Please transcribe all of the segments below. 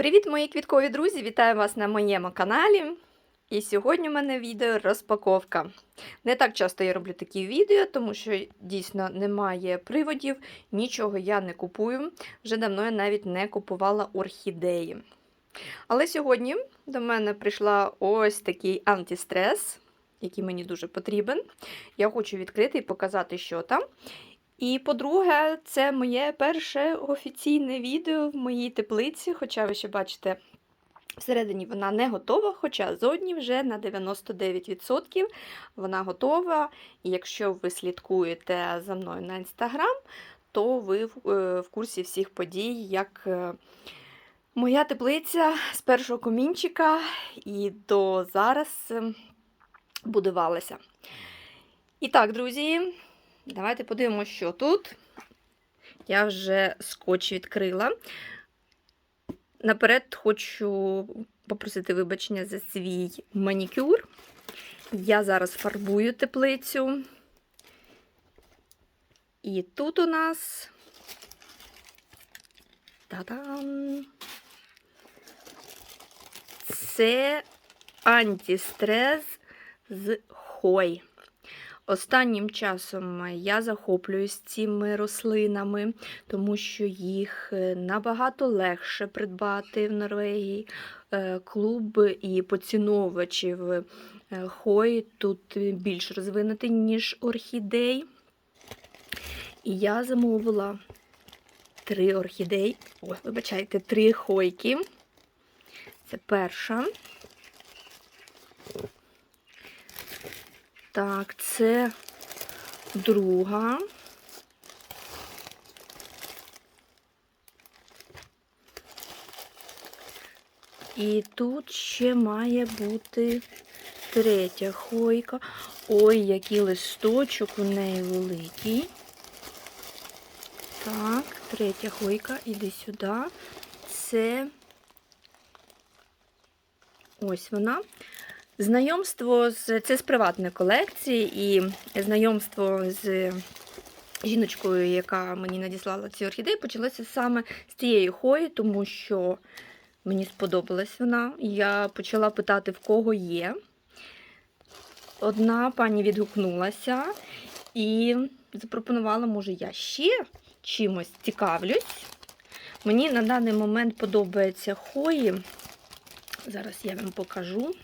Привіт, мої квіткові друзі! Вітаю вас на моєму каналі. І сьогодні в мене відео розпаковка. Не так часто я роблю такі відео, тому що дійсно немає приводів, нічого я не купую. Вже давно я навіть не купувала орхідеї. Але сьогодні до мене прийшла ось такий антистрес, який мені дуже потрібен. Я хочу відкрити і показати, що там. І, по-друге, це моє перше офіційне відео в моїй теплиці, хоча ви ще бачите, всередині вона не готова, хоча зодні вже на 99% вона готова. І якщо ви слідкуєте за мною на інстаграм, то ви в е, в курсі всіх подій, як е, моя теплиця з першого комінчика і до зараз е, будувалася. І так, друзі. Давайте подивимося, що тут. Я вже скотч відкрила. Наперед хочу попросити вибачення за свій манікюр. Я зараз фарбую теплицю. І тут у нас та-дам! Це антистрес з хой. Останнім часом я захоплююсь цими рослинами, тому що їх е, набагато легше придбати в Норвегії. Е, клуб і поціновувачів е, хої тут більш розвинутий, ніж орхідей. І я замовила три орхідей, о, вибачайте, три хойки. Це перша. Так, це друга. І тут ще має бути третя хойка. Ой, який листочок у неї великий. Так, третя хойка, іди сюди. Це ось вона. Знайомство з це з приватної колекції, і знайомство з жіночкою, яка мені надіслала ці орхідеї, почалося саме з цієї хої, тому що мені сподобалась вона. Я почала питати, в кого є. Одна пані відгукнулася і запропонувала, може, я ще чимось цікавлюсь. Мені на даний момент подобаються хої. Зараз я вам покажу.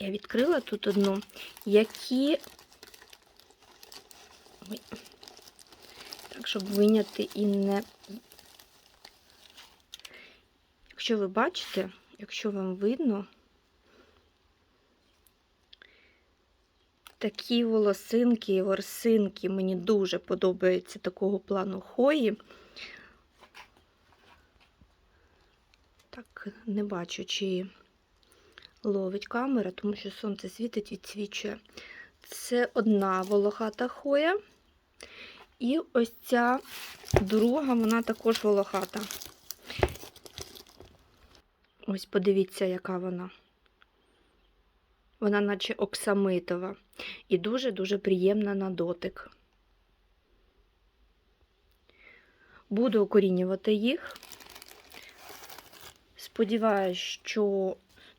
Я відкрила тут одну, які. Ой. Так, щоб виняти і не. Якщо ви бачите, якщо вам видно, такі волосинки, і ворсинки мені дуже подобаються такого плану хої. Так, не бачу, чи ловить камера, тому що сонце світить, відсвічує. Це одна волохата хоя. І ось ця друга, вона також волохата. Ось подивіться, яка вона. Вона, наче оксамитова, і дуже-дуже приємна на дотик. Буду окорінювати їх. Сподіваюсь, що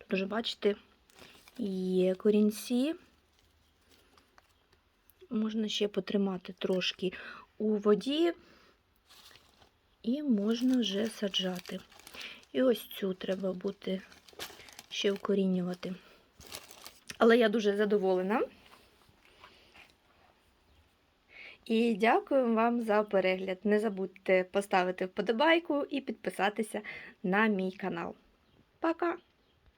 Дуже, бачите, є корінці. Можна ще потримати трошки у воді, і можна вже саджати. І ось цю треба буде ще вкорінювати. Але я дуже задоволена. І дякую вам за перегляд. Не забудьте поставити вподобайку і підписатися на мій канал. Пока!